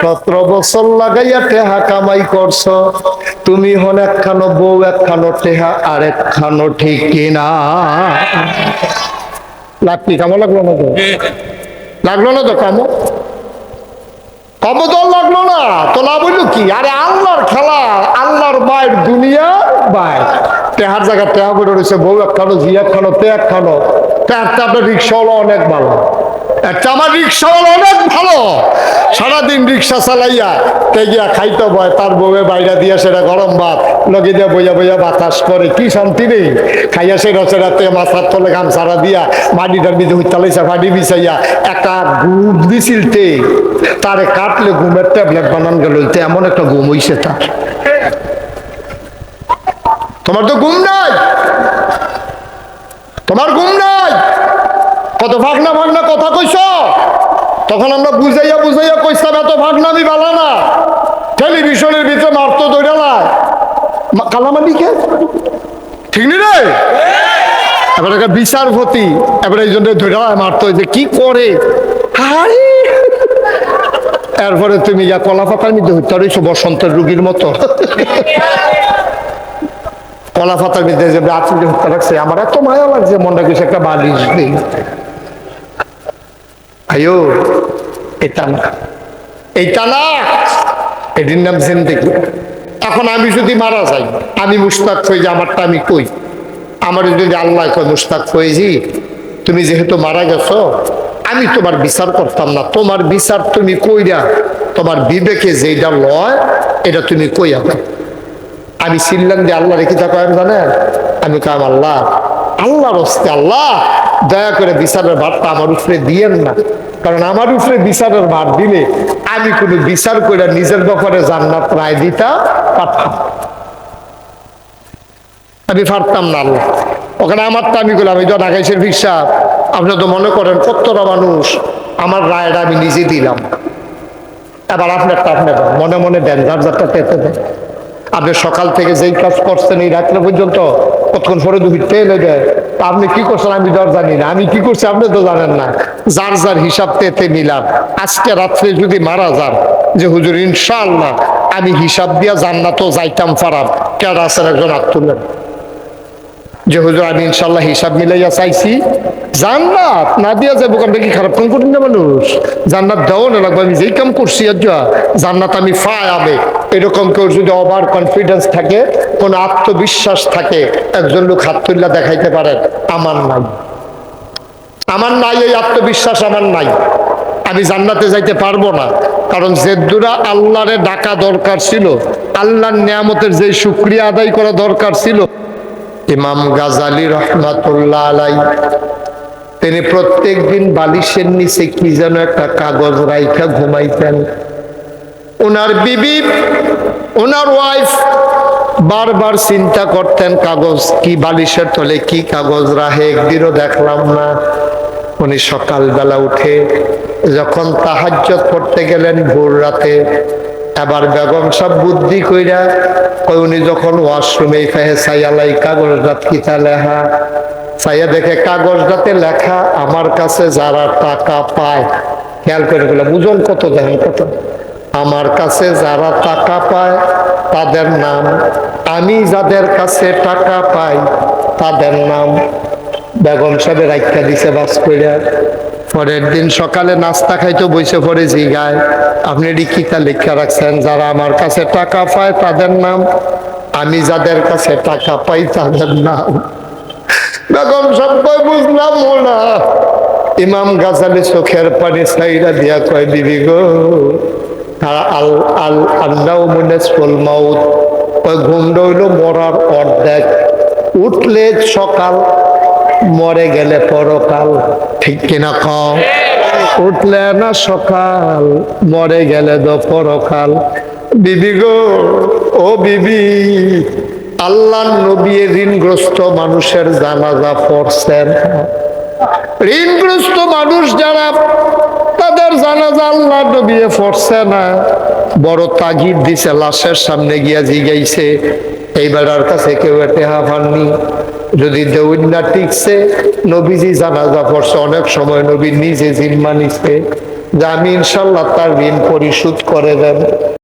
সতেরো বছর লাগাইয়া টেহা কামাই করছ। তুমি হন একখানো বউ, একখানো টেহা, আর একখানো ঠিক কিনা কামো? লাগল না তো? লাগল না তো কামো? লাগল না। তো লাভ হইল কি? আরে আল্লাহর খেলা, আল্লাহর মায়ের দুনিয়া বাইর তেহার জায়গা তেহা করে রয়েছে, বউ একখানো জি একখানো, তে একখানো। তেহারটা আপনার রিক্সাওয়ালা অনেক ভালো। একটা আমার রিক্সাওয়ালা অনেক ভালো। রিক্সা চালাইয়া তে গিয়া খাইতে বয় তার বউয়ে বাইরা দিয়া সেটা গরম ভাত, লগে দিয়া বইয়া বইয়া বাতাস করে। কি শান্তি নেই। খাইয়া সেটা সেটাতে মাথার তলে গামছাড়া দিয়া মাটিটার বিধে হইতালাইছে মাটি বিছাইয়া একটা ঘুম দিছিল তে তারে কাটলে ঘুমের ট্যাবলেট বানান গেল তে এমন একটা ঘুম হইছে তার। তোমার তো ঘুম নাই। তোমার ঘুম নাই। কত ভাগনা ভাগনা কথা তখন আমরা বুঝাইয়া বুঝাইয়া কইসাম এত ভাগনামি বালা না। টেলিভিশনের ভিতরে মারতো দৌড়ালা কালামানিকে ঠিক নি রে? এবার একটা বিচারপতি, এবার এই জন্য ধৈরা মারতো যে কি করে? এরপরে তুমি যা কলা পাতার মধ্যে হইতে রয়েছো বসন্তের রুগীর মতো। কলা পাতার মধ্যে যে আচুলি হত্যা রাখছে আমার এত মায়া লাগছে মনে কিছু একটা বালিশ নেই আয়ো এটা না এইটা না এটির নাম জিন্দেগি। এখন আমি যদি মারা যাই আমি মুস্তাক হয়ে যে আমারটা আমি কই? আমার যদি আল্লাহ কয় মুস্তাক হয়েছি তুমি যেহেতু মারা গেছো আমি তোমার বিচার করতাম না। তোমার বিচার তুমি কইরা তোমার বিবেকে যেটা লয় এটা তুমি কই আবার আমি চিনলাম যে আল্লাহ রেখে থাকো আমি জানেন? আমি কাম আল্লাহ আল্লাহর হস্তে আল্লাহ, দয়া করে বিচারের ভারটা আমার উপরে দিয়েন না। কারণ আমার উপরে বিচারের ভার দিলে আমি কোনো বিচার করে নিজের ব্যাপারে জান্নাত রায় দিতা পারতাম আমি পারতাম না আল্লাহ। ওখানে আমারটা আমি করলাম যখন আকাশের ভিক্ষা, আপনি তো মনে করেন কতটা মানুষ, আমার রায়টা আমি নিজে দিলাম। এবার আপনারটা আপনি দেন মনে মনে দেন যার পেতে দেন আপনি সকাল থেকে যেই কাজ করছেন এই রাত্রে পর্যন্ত কতক্ষণ পরে দুই তেল দেয় তা আপনি কি করছেন? আমি আর জানি না। আমি কি করছি? আপনি তো জানেন না। যার যার হিসাব তেতে মিলাম আজকে রাত্রে যদি মারা যান, যে হুজুর, ইনশাআল্লাহ, আমি হিসাব দিয়া জান্নাতও যাইতাম পারাম কেডা আছেন একজন হাত তুললেন? যে হুজুর, আমি ইনশাল্লাহ হিসাব মিলাইয়া চাইছি। জান্নাত! না দিয়া যাব কারণ কি খারাপ কাম করি না মানুষ? জান্নাত দেও না লাগবে। আমি যেই কাম করছি আজ জান্নাত আমি ফাই আবে এরকম কেউ যদি ওভার কনফিডেন্স থাকে কোন আত্মবিশ্বাস থাকে, একজন লোক হাত তুল্লা দেখাইতে পারেন আমার নাই। আমার নাই, এই আত্মবিশ্বাস আমার নাই। আমি জান্নাতে যাইতে পারব না, কারণ জেদ্দুরা আল্লাহরে ডাকা দরকার ছিল, আল্লাহর নিয়ামতের যে শুক্রিয়া আদায় করা দরকার ছিল। ইমাম গাজালি রহমাতুল্লাহ আলাই, তিনি প্রত্যেক দিন বালিশের নিচে কি যেন একটা কাগজ রাইখা ঘুমাইতেন। ওনার বিবি, ওনার ওয়াইফ বারবার চিন্তা করতেন, কাগজ কি বালিশের তলে কি কাগজ রাহে একদিনও দেখলাম না। উনি সকালবেলা উঠে যখন তাহাজ্জত করতে গেলেন ভোর রাতে, এবার বেগম সব বুদ্ধি কইরা কই উনি যখন ওয়াশরুমে ফেহে সাইয়ালাই কাগজ কাগজটাত কিতা লেখা সাইয়া দেখে কাগজ কাগজটাতে লেখা, আমার কাছে যারা টাকা পায়, খেয়াল করে গেলাম, ওজন কত দেখেন কত? আমার কাছে যারা টাকা পায় তাদের নাম। আমি যাদের কাছে টাকা পাই, তাদের নাম বেগম সাহেবের রাখা দিছে বাস কইরা। পরের দিন সকালে নাস্তা খাইতে বসে পড়ে জিগায়, আপনি রিকিতা লেখা রাখছেন? যারা আমার কাছে টাকা পায় তাদের নাম। আমি যাদের কাছে টাকা পাই তাদের নাম। বেগম কয়, বুঝলাম না। ইমাম গাজালি চোখের পানি সাইরা দিয়া কয় দিদি গো তারা আল আল আল্লাহ মুনেসফুল মাউত। ওই ঘুম রইল মরার অর্ধেক। উঠলে সকাল, মরে গেলে পরকাল। ঠিক কিনা কম উঠলে না সকাল, মরে গেলে তো পরকাল। বিবি গো, ও বিবি, আল্লাহ নবী ঋণগ্রস্ত মানুষের জানাজা পড়ছেন। ঋণগ্রস্ত মানুষ যারা আল্লাহ নবী পড়ছে না, বড় তাগিদ দিছে, লাশের সামনে গিয়া জিগাইছে, এইবার আর কাছে কেউ টেহা পাননি। যদি দেউন্না টিকছে, নবীজি জানাজা পড়ছে, অনেক সময় নবী নিজে জিম্মা নিছে, যে আমি ইনশাল্লাহ তার ঋণ পরিশোধ করে দেন